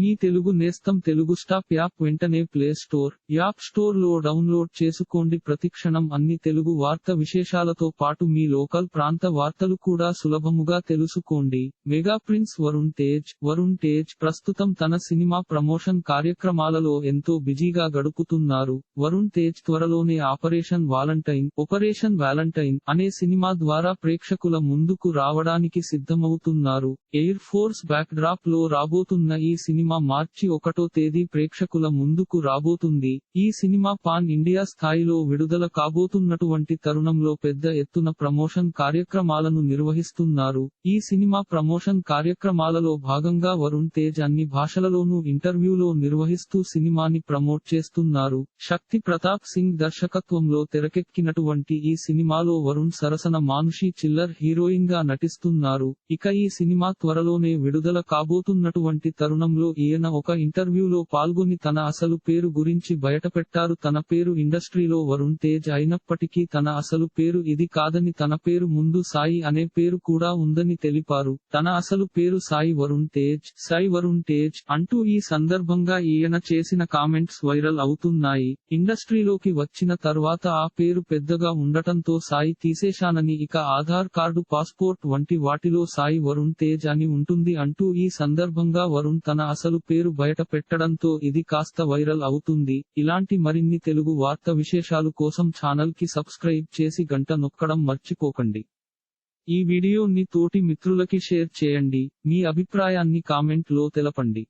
మీ తెలుగు నేస్తం Telugu stop app వెంటనే play store app స్టోర్లో డౌన్లోడ్ చేసుకోండి. ప్రతిక్షణం అన్ని తెలుగు వార్త విశేషాలతో పాటు మీ లోకల్ ప్రాంత వార్తలు కూడా సులభముగా తెలుసుకోండి. మెగా ప్రిన్స్ వరుణ్ తేజ్ వరుణ్ తేజ్ ప్రస్తుతం తన సినిమా ప్రమోషన్ కార్యక్రమాలలో ఎంతో బిజీగా గడుపుతున్నారు. వరుణ్ తేజ్ త్వరలోనే ఆపరేషన్ వాలంటైన్ ఆపరేషన్ వ్యాలంటైన్ అనే సినిమా ద్వారా ప్రేక్షకుల ముందుకు రావడానికి సిద్ధమవుతున్నారు. ఎయిర్ ఫోర్స్ బ్యాక్ డ్రాప్లో రాబోతున్న ఈ సినిమా మార్చి ఒకటో తేదీ ప్రేక్షకుల ముందుకు రాబోతుంది. ఈ సినిమా పాన్ ఇండియా స్థాయిలో విడుదల కాబోతున్నటువంటి తరుణంలో పెద్ద ఎత్తున ప్రమోషన్ కార్యక్రమాలను నిర్వహిస్తున్నారు. ఈ సినిమా ప్రమోషన్ కార్యక్రమాలలో భాగంగా వరుణ్ తేజ్ అన్ని భాషలలోనూ ఇంటర్వ్యూలో నిర్వహిస్తూ సినిమాని ప్రమోట్ చేస్తున్నారు. శక్తి ప్రతాప్ సింగ్ దర్శకత్వంలో తెరకెక్కినటువంటి ఈ సినిమాలో వరుణ్ సరసన మానుషి చిల్లర్ హీరోయిన్గా నటిస్తున్నారు. ఇక ఈ సినిమా త్వరలోనే విడుదల కాబోతున్నటువంటి తరుణంలో ఈయన ఒక ఇంటర్వ్యూలో పాల్గొని తన అసలు పేరు గురించి బయటపెట్టారు. తన పేరు ఇండస్ట్రీలో వరుణ్ తేజ్ అయినప్పటికీ తన అసలు పేరు ఇది కాదని తన పేరు ముందు సాయి అనే పేరు కూడా ఉందని తెలిపారు. తన అసలు పేరు సాయి వరుణ్ తేజ్ సాయి వరుణ్ తేజ్ అంటూ ఈ సందర్భంగా ఈయన చేసిన కామెంట్స్ వైరల్ అవుతున్నాయి. ఇండస్ట్రీలోకి వచ్చిన తర్వాత ఆ పేరు పెద్దగా ఉండటంతో సాయి తీసేశానని ఇక ఆధార్ కార్డు పాస్పోర్ట్ వంటి వాటిలో సాయి వరుణ్ తేజ్ అని ఉంటుంది అంటూ ఈ సందర్భంగా వరుణ్ తన అసలు పేరు బయట పెట్టడంతో ఇది కాస్త వైరల్ అవుతుంది. ఇలాంటి మరిన్ని తెలుగు వార్త విశేషాలు కోసం ఛానల్కి సబ్స్క్రైబ్ చేసి గంట నొక్కడం మర్చిపోకండి. ఈ వీడియోని తోటి మిత్రులకి షేర్ చేయండి. మీ అభిప్రాయాన్ని కామెంట్లో తెలపండి.